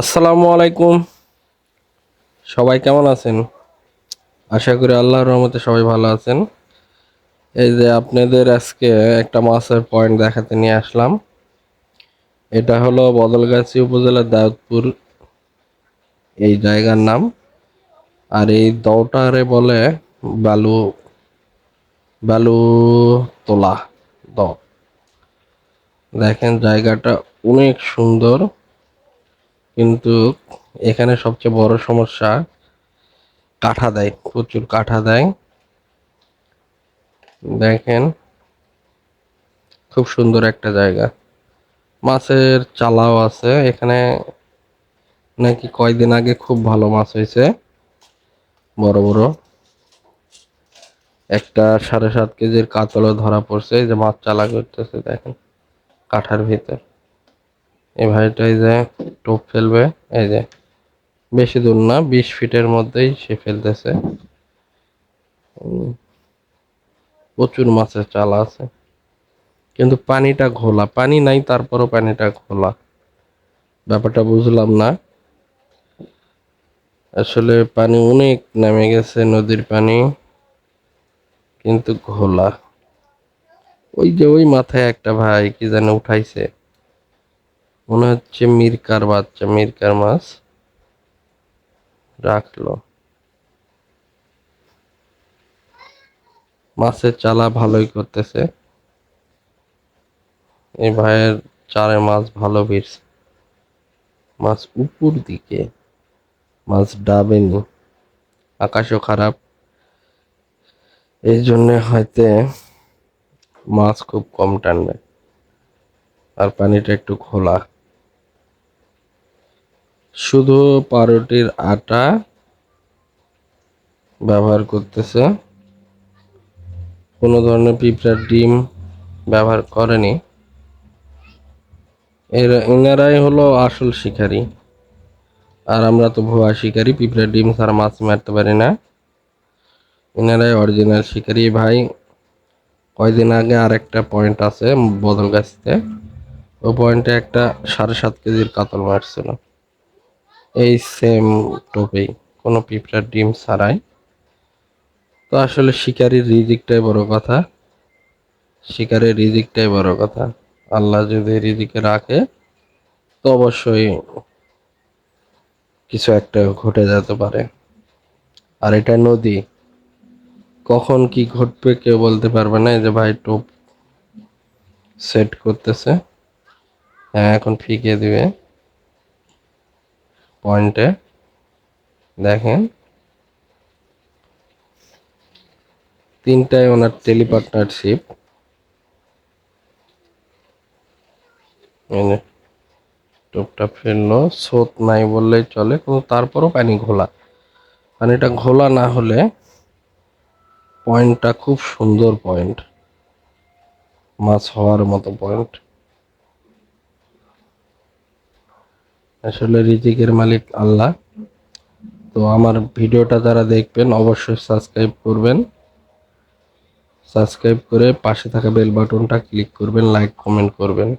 আসসালামু আলাইকুম। সবাই কেমন আছেন? আশা করি আল্লাহর রহমতে সবাই ভালো আছেন। এই যে আপনাদের আজকে একটা মাছের পয়েন্ট দেখাতে নিয়ে আসলাম। এটা হলো বদলগাছি উপজেলার দাউদপুর এই জায়গার নাম। আর এই দৌটারে বলে বালু বালু তোলা দ দেখেন জায়গাটা অনেক সুন্দর। কিন্তু এখানে সবচেয়ে বড় সমস্যা কাঠা দেয়, প্রচুর কাঠা দেয়। দেখেন, খুব সুন্দর একটা জায়গা। মাছের চালাও আছে, এখানে নাকি কয়দিন আগে খুব ভালো মাছ হয়েছে, বড় বড়। একটা সাড়ে সাত কেজির কাতলও ধরা পড়ছে যে মাছ চালা করতেছে, দেখেন, কাঠার ভিতর। এই ভাইটা এই যে টোপ ফেলবে, এই যে বেশি দূর না, বিশ ফিটের মধ্যেই সে ফেলতেছে। প্রচুর মাছের চাল আছে। কিন্তু পানিটা ঘোলা, পানি নাই, তারপরও পানিটা ঘোলা। ব্যাপারটা বুঝলাম না। আসলে পানি অনেক নেমে গেছে নদীর পানি, কিন্তু ঘোলা। ওই যে ওই মাথায় একটা ভাই কি যেন উঠাইছে। মনে হচ্ছে মিরকার বাচ্চা, মিরকার মাছ। রাখল। মাছের চালা ভালোই করতেছে। এই ভাইয়ের চারে মাছ ভালো ভিড়ছে। মাছ উপর দিকে, মাছ ডাবেনি। আকাশও খারাপ। এই জন্য হয়তো মাছ খুব কম টানবে। আর পানিটা একটু খোলা শুধু পাউরুটির আটা ব্যবহার করতেছে। কোনো ধরনের পিঁপড়ার ডিম ব্যবহার করেনি। এর, এনারাই হলো আসল শিকারী। আর আমরা তো ভুয়া শিকারী, পিঁপড়ার ডিম ছাড়া মাছ মারতে পারি না। এনারাই অরিজিনাল শিকারী ভাই। কয়দিন আগে আর একটা পয়েন্ট আছে বদল গাছতে। ওই পয়েন্টে একটা সাড়ে সাত কেজির কাতল মারছিল। এই সেম টোপেই কোনো পিঁপড়ার ডিম ছাড়াই। তো আসলে শিকারির রিজিকটাই বড় কথা। শিকারের রিজিকটাই বড় কথা। আল্লাহ যদি রিজিকে রাখে, তো অবশ্যই কিছু একটা ঘটে যেতে পারে। আর এটা নদী। কখন কি ঘটবে কেউ বলতে পারবে না যে ভাই টোপ সেট করতেছে। হ্যাঁ এখন ফিকে দিবে। পয়েন্টে। দেখেন। তিনটায় ওনার টেলি পার্টনারশিপ টোপটা ফেলল, স্রোত নাই বললেই চলে, কিন্তু তারপরও পানি ঘোলা। পানিটা ঘোলা না হলে পয়েন্টটা খুব সুন্দর পয়েন্ট। মাছ হওয়ার মতো পয়েন্ট। আসলে রিজিকের মালিক আল্লাহ। তো আমার ভিডিওটা যারা দেখবেন, অবশ্যই সাবস্ক্রাইব করবেন। সাবস্ক্রাইব করে পাশে থাকা বেল বাটনটা ক্লিক করবেন লাইক কমেন্ট করবেন।